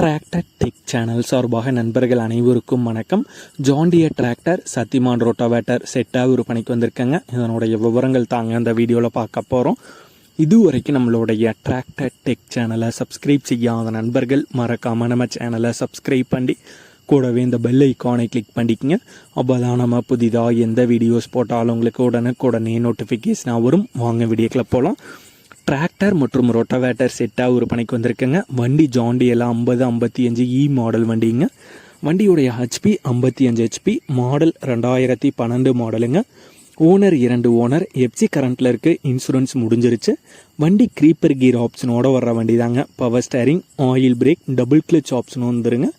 Tractor tech channel சார்பாக நண்பர்கள் அனைவருக்கும் வணக்கம். ஜாண்டிய டிராக்டர் சத்திமான் ரோட்டோவேட்டர் செட்டாக விற்பனைக்கு வந்திருக்கேங்க. இதனுடைய விவரங்கள் தாங்க அந்த வீடியோவில் பார்க்க போகிறோம் இதுவரைக்கும் நம்மளுடைய டிராக்டர் டெக் சேனலை சப்ஸ்கிரைப் செய்யாத நண்பர்கள் மறக்காமல் நம்ம சேனலை சப்ஸ்கிரைப் பண்ணி கூடவே இந்த பெல் ஐக்கானை கிளிக் பண்ணிக்கங்க. அப்போ தான் நம்ம புதிதாக எந்த வீடியோஸ் போட்டாலும் உங்களுக்கு உடனுக்குடனே நோட்டிஃபிகேஷனாக வரும். வாங்க வீடியோக்கில் போகலாம் டிராக்டர் மற்றும் ரொட்டவேட்டர் செட்டாக ஒரு பணிக்கு வந்திருக்குங்க. வண்டி ஜாண்டி எல்லாம் ஐம்பது ஐம்பத்தி அஞ்சு e இ மாடல் வண்டிங்க. வண்டியுடைய ஹெச்பி ஐம்பத்தி அஞ்சு ஹெச்பி மாடல் ரெண்டாயிரத்தி பன்னெண்டு மாடலுங்க ஓனர் இரண்டு ஓனர் எப்சி கரண்ட்டில் இருக்குது இன்சூரன்ஸ் முடிஞ்சிருச்சு. வண்டி க்ரீப்பர் கீர் ஆப்ஷனோட வர்ற வண்டி தாங்க power steering oil brake double clutch ஆப்ஷனும் வந்துருங்க.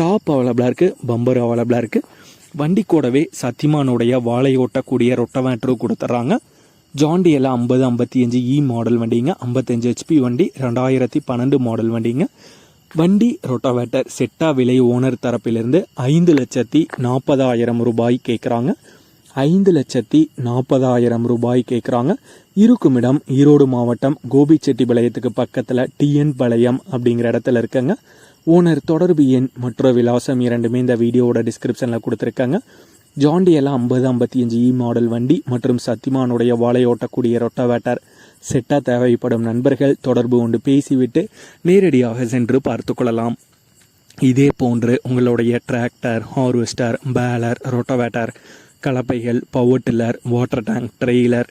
டாப் அவைலபிளாக இருக்குது பம்பர் அவைலபிளாக இருக்குது வண்டி கூடவே சத்திமானுடைய வாழை ஓட்டக்கூடிய ரொட்டவேட்டரும் கொடுத்துட்றாங்க. ஜாண்டியில் ஐம்பது ஐம்பத்தி அஞ்சு e இ மாடல் வண்டிங்க ஐம்பத்தஞ்சு ஹெச்பி வண்டி ரெண்டாயிரத்தி பன்னெண்டு மாடல் வண்டிங்க. வண்டி ரொட்டோவேட்டர் செட்டா விலை ஓனர் தரப்பிலிருந்து ஐந்து லட்சத்தி நாற்பதாயிரம் ரூபாய் கேட்குறாங்க ஐந்து லட்சத்தி நாற்பதாயிரம் ரூபாய் கேட்குறாங்க இருக்குமிடம் ஈரோடு மாவட்டம் கோபிச்செட்டிப்பாளையத்துக்கு பக்கத்தில் டிஎன் பாளையம் அப்படிங்கிற இடத்துல இருக்கங்க. ஓனர் தொடர்பு எண் மற்றொரு விலாசம் இரண்டுமே இந்த வீடியோவோட டிஸ்கிரிப்ஷனில் கொடுத்துருக்காங்க. ஜாண்டியெல்லாம் ஐம்பது ஐம்பத்தி அஞ்சு இ மாடல் வண்டி மற்றும் சத்திமானுடைய வாழையோட்டக்கூடிய ரொட்டவேட்டர். செட்டாக தேவைப்படும் நண்பர்கள் தொடர்பு கொண்டு பேசிவிட்டு நேரடியாக சென்று பார்த்து கொள்ளலாம். இதே போன்று உங்களுடைய tractor harvester baler rotavator கலப்பைகள் power tiller water tank trailer